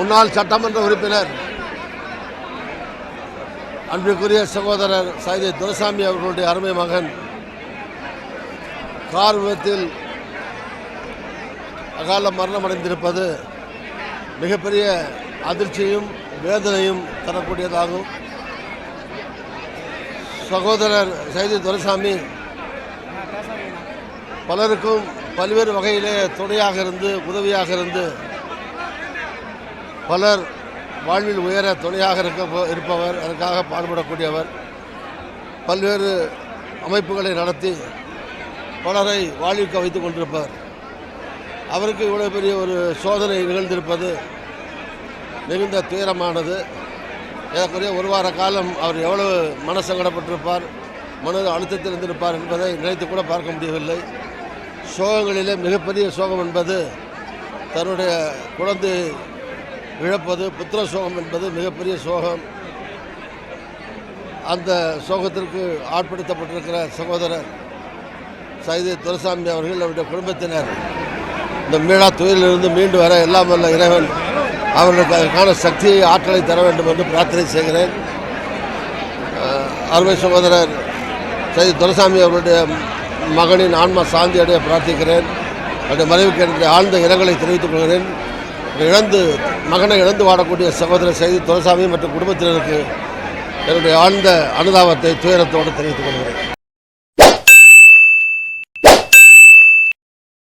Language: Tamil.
முன்னாள் சட்டமன்ற உறுப்பினர் அன்பிற்குரிய சகோதரர் சைதை துரைசாமி அவர்களுடைய அருமை மகன் கார் விபத்தில் அகால மரணம் அடைந்திருப்பது மிகப்பெரிய அதிர்ச்சியும் வேதனையும் தரக்கூடியதாகும். சகோதரர் சைதி துரைசாமி பலருக்கும் பல்வேறு வகையிலே துணையாக இருந்து உதவியாக இருந்து பலர் வாழ்வில் உயர துணையாக இருக்க இருப்பவர் அதற்காக பாடுபடக்கூடியவர். பல்வேறு அமைப்புகளை நடத்தி பலரை வாழ்விக்க வைத்துக் கொண்டிருப்பவர் அவருக்கு இவ்வளோ பெரிய ஒரு சோதனை நிகழ்ந்திருப்பது மிகுந்த துயரமானது. ஏறக்குறைய ஒரு வார காலம் அவர் எவ்வளவு மனசங்கடப்பட்டிருப்பார் மன அழுத்தத்தில் இருந்திருப்பார் என்பதை நினைத்து கூட பார்க்க முடியவில்லை. சோகங்களிலே மிகப்பெரிய சோகம் என்பது தன்னுடைய குழந்தை இழப்பது புத்திர சோகம் என்பது மிகப்பெரிய சோகம். அந்த சோகத்திற்கு ஆட்படுத்தப்பட்டிருக்கிற சகோதரர் சைதை துரைசாமி அவர்கள் அவருடைய குடும்பத்தினர் இந்த மீளா துயிலிருந்து மீண்டு வர எல்லாம் வல்ல இறைவன் அவர்களுக்கு அதற்கான சக்தியை ஆற்றலை தர வேண்டும் என்று பிரார்த்தனை செய்கிறேன். அருமை சகோதரர் சைதை துரைசாமி அவருடைய மகனின் ஆன்மா சாந்தி அடைய பிரார்த்திக்கிறேன். அவருடைய மனைவிக்கு என்னுடைய ஆழ்ந்த இரங்கலை தெரிவித்துக் கொள்கிறேன். இழந்து மகனை இழந்து வாடக்கூடிய சகோதரர் செய்தி துரைசாமி மற்றும் குடும்பத்தினருக்கு என்னுடைய ஆழ்ந்த அனுதாபத்தை துயரத்தோடு தெரிவித்துக் கொள்கிறேன்.